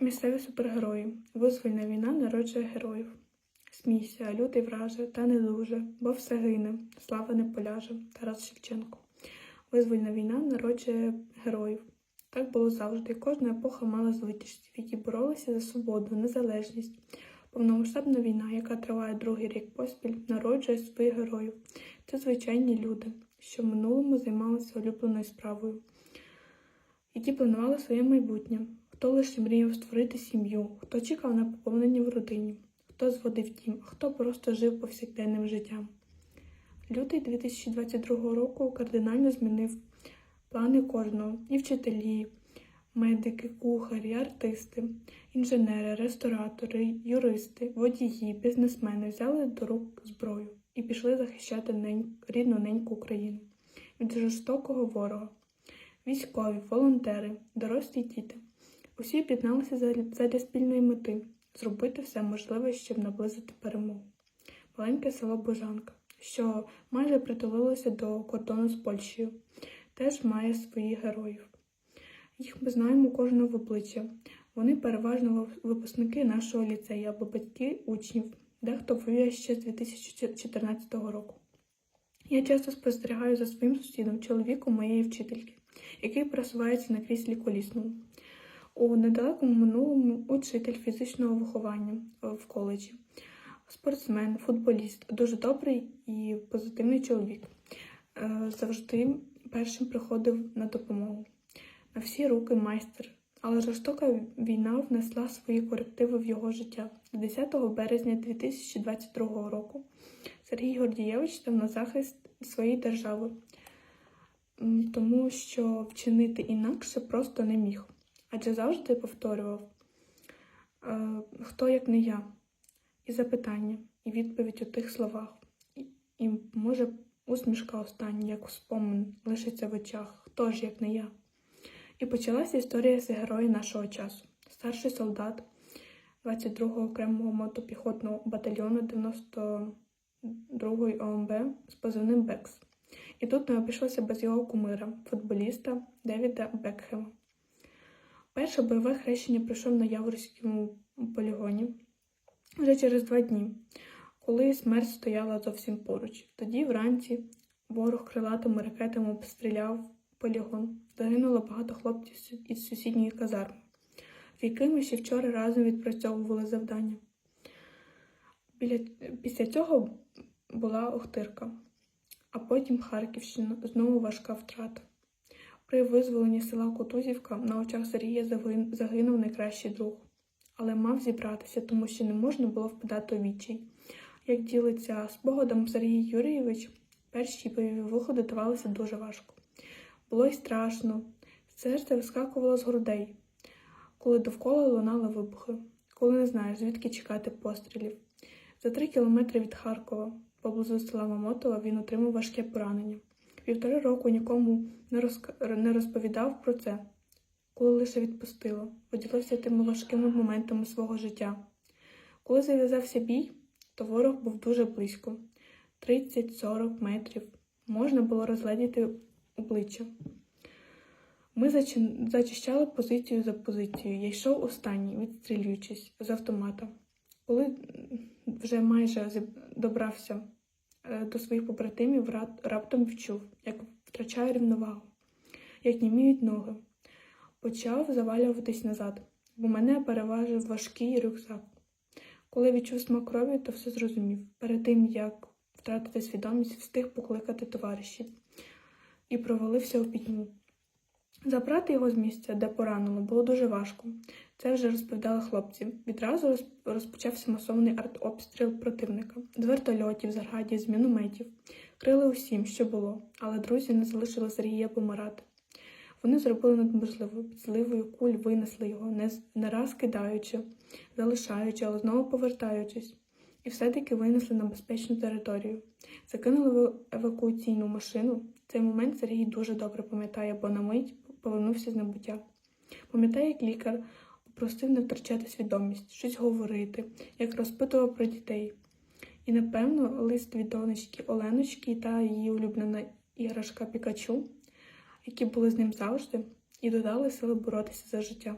Місцеві супергерої. Визвольна війна народжує героїв. Смійся, лютий враже, та не дуже, бо все гине, слава не поляже. Тарас Шевченко. Визвольна війна народжує героїв. Так було завжди. Кожна епоха мала звитяжців, які боролися за свободу, незалежність. Повномасштабна війна, яка триває другий рік поспіль, народжує своїх героїв. Це звичайні люди, що в минулому займалися улюбленою справою, які планували своє майбутнє. Хто лише мріяв створити сім'ю, хто чекав на поповнення в родині, хто зводив дім, хто просто жив повсякденним життям. Лютий 2022 року кардинально змінив плани кожного і вчителі, медики, кухарі, артисти, інженери, ресторатори, юристи, водії, бізнесмени взяли до рук зброю і пішли захищати нень- рідну неньку Україну від жорстокого ворога. Військові, волонтери, дорослі діти. Усі об'єдналися задля- спільної мети зробити все можливе, щоб наблизити перемогу. Маленьке село Божанка, що майже притулилося до кордону з Польщею, теж має своїх героїв. Їх ми знаємо кожного в обличчя. Вони переважно випускники нашого ліцею або батьки учнів, дехто воює ще з 2014 року. Я часто спостерігаю за своїм сусідом, чоловіком моєї вчительки, який пересувається на кріслі колісному. У недалекому минулому учитель фізичного виховання е, в коледжі, спортсмен, футболіст, дуже добрий і позитивний чоловік. Е, Завжди першим приходив на допомогу. На всі руки майстер. Але жорстока війна внесла свої корективи в його життя. 10 березня 2022 року Сергій Гордієвич став на захист своєї держави, тому що вчинити інакше просто не міг. Адже завжди повторював, е, хто як не я, і запитання, і відповідь у тих словах. І, і може усмішка остання, як спомин, лишиться в очах, хто ж як не я. І почалася історія з героя нашого часу. Старший солдат 22-го окремого мотопіхотного батальйону 92-ї ОМБ з позивним Бекс. І тут не обійшлося без його кумира, футболіста Девіда Бекхема. Перше бойове хрещення пройшов на Яворському полігоні вже через два дні, коли смерть стояла зовсім поруч. Тоді вранці ворог крилатими ракетами обстріляв полігон. Загинуло багато хлопців із сусідньої казарми, з якими ще вчора разом відпрацьовували завдання. Біля... Після цього була Охтирка, а потім Харківщина, знову важка втрата. При визволенні села Кутузівка на очах Сергія загинув найкращий друг, але мав зібратися, тому що не можна було впадати у відчай. Як ділиться спогадом Сергій Юрійович, перші бойові виходи давалися дуже важко. Було й страшно, серце вискакувало з грудей, коли довкола лунали вибухи, коли не знаєш, звідки чекати пострілів. За три кілометри від Харкова, поблизу села Мамотова, він отримав важке поранення. Півтори року нікому не, розповідав про це, коли лише відпустило, поділився тими важкими моментами свого життя. Коли зав'язався бій, то ворог був дуже близько 30-40 метрів. Можна було розгледіти обличчя. Ми зачищали позицію за позицією. Я йшов останній, відстрілюючись з автомата. Коли вже майже добрався до своїх побратимів, раптом відчув, як втрачає рівновагу, як німіють ноги. Почав завалюватись назад, бо мене переважив важкий рюкзак. Коли відчув смак крові, то все зрозумів. Перед тим, як втратити свідомість, встиг покликати товаришів і провалився у пітьму. Забрати його з місця, де поранило, було дуже важко. Це вже розповідали хлопці. Відразу роз- розпочався масований артобстріл противника з вертольотів, з градів, з мінометів. Крили усім, що було, але друзі не залишили Сергія помирати. Вони зробили надможливе, під зливою куль винесли його, не, не раз кидаючи, залишаючи, але знову повертаючись. І все-таки винесли на безпечну територію. Закинули в евакуаційну машину. Цей момент Сергій дуже добре пам'ятає, бо на мить повернувся з небуття. Пам'ятає, як лікар попросив не втрачати свідомість, щось говорити, як розпитував про дітей. І, напевно, лист від донечки Оленочки та її улюблена іграшка Пікачу, які були з ним завжди, і додали сили боротися за життя.